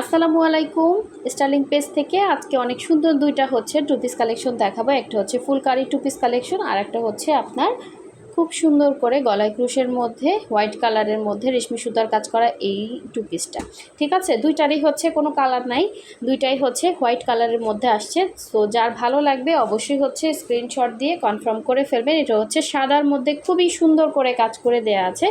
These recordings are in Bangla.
আসসালামু আলাইকুম। স্টার্লিং পেজ থেকে আজকে অনেক সুন্দর দুইটা হচ্ছে টু পিস কালেকশন দেখাবো। একটা হচ্ছে ফুলকারি টু পিস কালেকশন আর একটা হচ্ছে আপনার খুব সুন্দর করে গলায় ক্রুশের মধ্যে হোয়াইট কালারের মধ্যে রেশমি সুতার কাজ করা এই টু। পিসটা ঠিক আছে? দুইটারই হচ্ছে কোনো কালার নাই। দুইটাই হচ্ছে হোয়াইট কালারের মধ্যে আসছে। সো যার ভালো লাগবে অবশ্যই হচ্ছে স্ক্রিনশট দিয়ে কনফার্ম করে ফেলবেন। এটা হচ্ছে সাদার মধ্যে খুবই সুন্দর করে কাজ করে দেয়া আছে।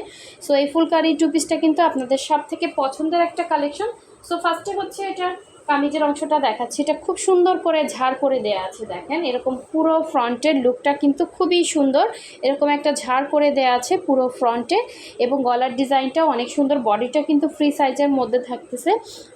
সো এই ফুলকারি টু পিসটা কিন্তু আপনাদের সব থেকে পছন্দের একটা কালেকশন সো ফার্স্টে হচ্ছে এটা কামিজের অংশটা দেখাচ্ছি। এটা খুব সুন্দর করে ঝাড় করে দেয়া আছে, দেখেন। এরকম পুরো ফ্রন্টের লুকটা কিন্তু খুবই সুন্দর। এরকম একটা ঝাড় করে দেয়া আছে পুরো ফ্রন্টে এবং গলার ডিজাইনটাও অনেক সুন্দর। বডিটা কিন্তু ফ্রি সাইজের মধ্যে থাকতেছে।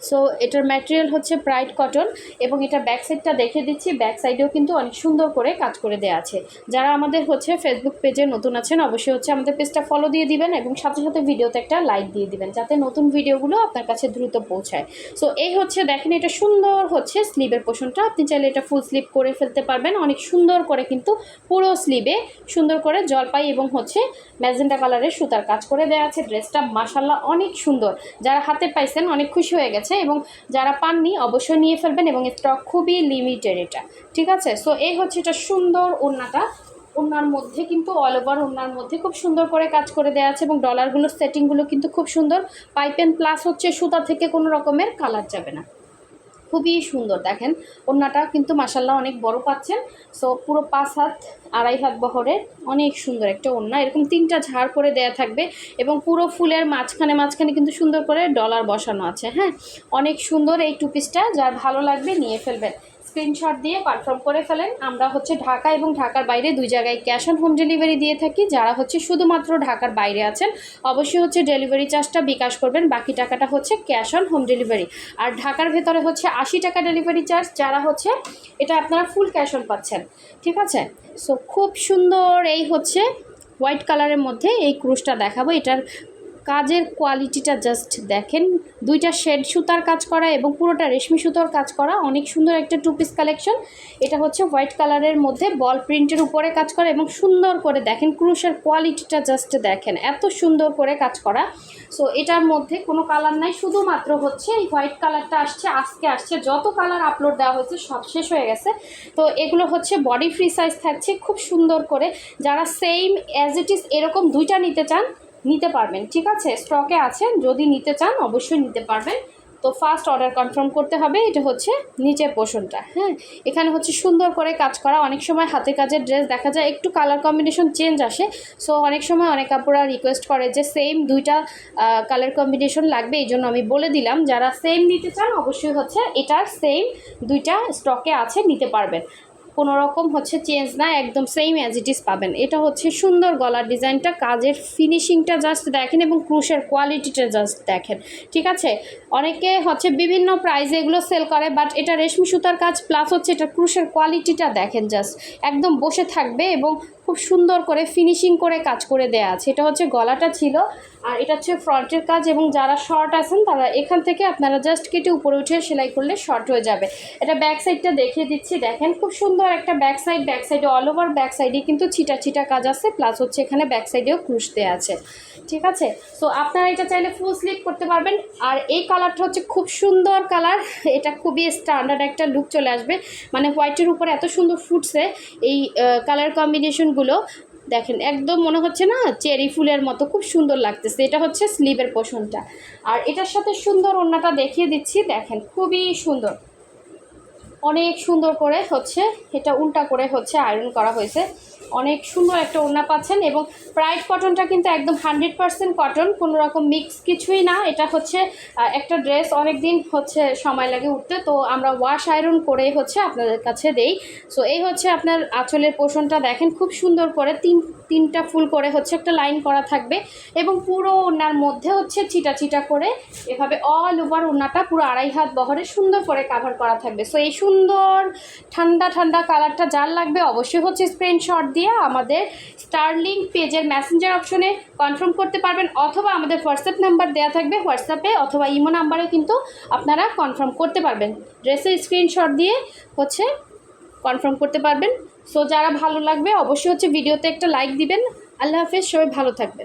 সো এটার ম্যাটেরিয়াল হচ্ছে ব্রাইট কটন এবং এটা ব্যাক সাইডটা দেখে দিচ্ছি। ব্যাক সাইডেও কিন্তু অনেক সুন্দর করে কাজ করে দেওয়া আছে। যারা আমাদের হচ্ছে ফেসবুক পেজে নতুন আছেন, অবশ্যই হচ্ছে আমাদের পেজটা ফলো দিয়ে দিবেন এবং সাথে সাথে ভিডিওতে একটা লাইক দিয়ে দিবেন, যাতে নতুন ভিডিওগুলো আপনার কাছে দ্রুত পৌঁছায়। সো এই হচ্ছে, দেখেন এটা সুন্দর হচ্ছে স্লিভের পোষণটা। আপনি চাইলে এটা ফুল স্লিভ করে ফেলতে পারবেন। অনেক সুন্দর করে কিন্তু পুরো স্লিভে সুন্দর করে জলপাই এবং হচ্ছে ম্যাজেন্টা কালারের সুতার কাজ করে দেওয়া আছে। ড্রেসটা মাসাল্লাহ অনেক সুন্দর। যারা হাতে পাইছেন অনেক খুশি হয়ে গেছে এবং যারা পাননি অবশ্যই নিয়ে ফেলবেন এবং স্টক খুবই লিমিটেড এটা। ঠিক আছে? সো এই হচ্ছে এটা সুন্দর ওড়নাটা। ওনার মধ্যে কিন্তু অল ওভার ওনার মধ্যে খুব সুন্দর করে কাজ করে দেওয়া আছে এবং ডলারগুলোর সেটিংগুলো কিন্তু খুব সুন্দর। পাইপেন প্লাস হচ্ছে সুতা থেকে কোনো রকমের কালার যাবে না। খুবই সুন্দর, দেখেন। ওড়নাটা কিন্তু মাসাল্লাহ অনেক বড় পাচ্ছেন। সো পুরো পাঁচ হাত, আড়াই হাত বহরের অনেক সুন্দর একটা ওড়না। এরকম তিনটা ঝাড় করে দেয়া থাকবে এবং পুরো ফুলের মাঝখানে মাঝখানে কিন্তু সুন্দর করে ডলার বসানো আছে হ্যাঁ? অনেক সুন্দর এই টুপিসটা যার ভালো লাগবে নিয়ে ফেলবেন। স্ক্রিনশট দিয়ে কনফার্ম করে ফেলেন। আমরা হচ্ছে ঢাকা এবং ঢাকার বাইরে দুই জায়গায় ক্যাশ অন হোম ডেলিভারি দিয়ে থাকি। যারা হচ্ছে শুধুমাত্র ঢাকার বাইরে আছেন, অবশ্যই হচ্ছে ডেলিভারি চার্জটা বিকাশ করবেন। বাকি টাকাটা হচ্ছে ক্যাশ অন হোম ডেলিভারি আর ঢাকার ভেতরে হচ্ছে আশি টাকা ডেলিভারি চার্জ যারা হচ্ছে এটা আপনারা ফুল ক্যাশ অন পাচ্ছেন। ঠিক আছে? সো খুব সুন্দর এই হচ্ছে হোয়াইট কালারের মধ্যে এই ক্রুশটা দেখাবো। এটার কাজের কোয়ালিটিটা জাস্ট দেখেন। দুইটা শেড সুতার কাজ করা এবং পুরোটা রেশমি সুতোর কাজ করা। অনেক সুন্দর একটা টু পিস কালেকশন এটা হচ্ছে হোয়াইট কালারের মধ্যে বল প্রিন্টের উপরে কাজ করা এবং সুন্দর করে দেখেন, ক্রুশের কোয়ালিটিটা জাস্ট দেখেন। এত সুন্দর করে কাজ করা। সো এটার মধ্যে কোনো কালার নাই। শুধুমাত্র হচ্ছে এই হোয়াইট কালারটা আসছে, আজকে আসছে। যত কালার আপলোড দেওয়া হয়েছে, সব শেষ হয়ে গেছে। তো, এগুলো হচ্ছে বডি ফ্রি সাইজ থাকছে। খুব সুন্দর করে যারা সেম অ্যাজ ইট ইজ এরকম দুইটা নিতে চান নিতে পারবেন, ঠিক আছে? স্টকে আছে যদি নিতে চান অবশ্যই নিতে পারবেন। তো ফার্স্ট অর্ডার কনফার্ম করতে হবে, এটা হচ্ছে নিচের পোষণটা হ্যাঁ? এখানে হচ্ছে সুন্দর করে কাজ করা, অনেক সময় হাতে কাজের ড্রেস দেখা যায়, একটু কালার কম্বিনেশন চেঞ্জ আসে। সো অনেক সময় অনেক আপুরা রিকোয়েস্ট করে যে সেম দুইটা কালার কম্বিনেশন লাগবে, এই জন্য আমি বলে দিলাম, যারা সেম নিতে চান অবশ্যই হচ্ছে এটার সেম দুইটা স্টকে আছে, নিতে পারবেন। কোনো রকম হচ্ছে চেঞ্জ না, একদম সেম অ্যাজ ইট ইজ পাবেন। এটা হচ্ছে সুন্দর গলার ডিজাইনটা, কাজের ফিনিশিংটা জাস্ট দেখেন এবং ক্রুশের কোয়ালিটিটা জাস্ট দেখেন, ঠিক আছে? অনেকে হচ্ছে বিভিন্ন প্রাইজে এগুলো সেল করে বাট এটা রেশমি সুতার কাজ প্লাস হচ্ছে এটা ক্রুশের কোয়ালিটিটা দেখেন জাস্ট একদম বসে থাকবে এবং খুব সুন্দর করে ফিনিশিং করে কাজ করে দেয়া আছে। এটা হচ্ছে গলাটা ছিল, আর এটা হচ্ছে ফ্রন্টের কাজ এবং যারা শর্ট আছেন, তারা এখান থেকে আপনারা জাস্ট কেটে উপরে উঠে সেলাই করলে শর্ট হয়ে যাবে। এটা ব্যাক সাইডটা দেখিয়ে দিচ্ছি, দেখেন খুব সুন্দর একটা ব্যাক সাইড ব্যাক সাইডে অল ওভার ব্যাক সাইডে কিন্তু ছিটা ছিটা কাজ আছে প্লাস হচ্ছে এখানে ব্যাক সাইডেও ক্রুশ দেওয়া আছে। ঠিক আছে? তো আপনারা এটা চাইলে ফুল স্লিপ করতে পারবেন। আর এই কালারটা হচ্ছে খুব সুন্দর কালার এটা খুবই স্ট্যান্ডার্ড একটা লুক চলে আসবে। মানে হোয়াইটের উপরে এত সুন্দর ফুটছে এই কালার কম্বিনেশনগুলো দেখেন, একদম মনে হচ্ছে না চেরি ফুলের মতো খুব সুন্দর লাগতেছে। এটা হচ্ছে স্লিভের পোষণটা আর এটার সাথে সুন্দর ওড়নাটা দেখিয়ে দিচ্ছি। দেখেন, খুবই সুন্দর। অনেক সুন্দর করে হচ্ছে এটা উল্টা করে হচ্ছে আয়রন করা হয়েছে। অনেক সুন্দর একটা ওড়না পাচ্ছেন এবং প্রাইড কটনটা কিন্তু একদম হান্ড্রেড পারসেন্ট কটন কোনো রকম মিক্স কিছুই না। এটা হচ্ছে একটা ড্রেস অনেক দিন হচ্ছে সময় লাগে উঠতে, তো আমরা ওয়াশ আয়রন করে হচ্ছে আপনাদের কাছে দেই। সো এই হচ্ছে আপনার আঁচলের পোষণটা। দেখেন খুব সুন্দর করে তিন, তিনটা ফুল করে হচ্ছে একটা লাইন করা থাকবে এবং পুরো ওনার মধ্যে হচ্ছে ছিটা ছিটা করে এভাবে অল ওভার ওনাটা পুরো আড়াই হাত বহরে সুন্দর করে কাভার করা থাকবে। সো এই সুন্দর ঠান্ডা ঠান্ডা কালারটা যার লাগবে অবশ্যই হচ্ছে স্ক্রিনশট দিয়ে আমাদের স্টারলিং পেজের ম্যাসেঞ্জার অপশনে কনফার্ম করতে পারবেন, অথবা আমাদের হোয়াটসঅ্যাপ নাম্বার দেওয়া থাকবে হোয়াটসঅ্যাপে অথবা ইমো নাম্বারে কিন্তু আপনারা কনফার্ম করতে পারবেন। ড্রেসের স্ক্রিনশট দিয়ে হচ্ছে কনফার্ম করতে পারবেন। সো যারা ভালো লাগবে, অবশ্যই হচ্ছে ভিডিওতে একটা লাইক দিবেন। আল্লাহ হাফেজ, সবাই ভালো থাকবেন।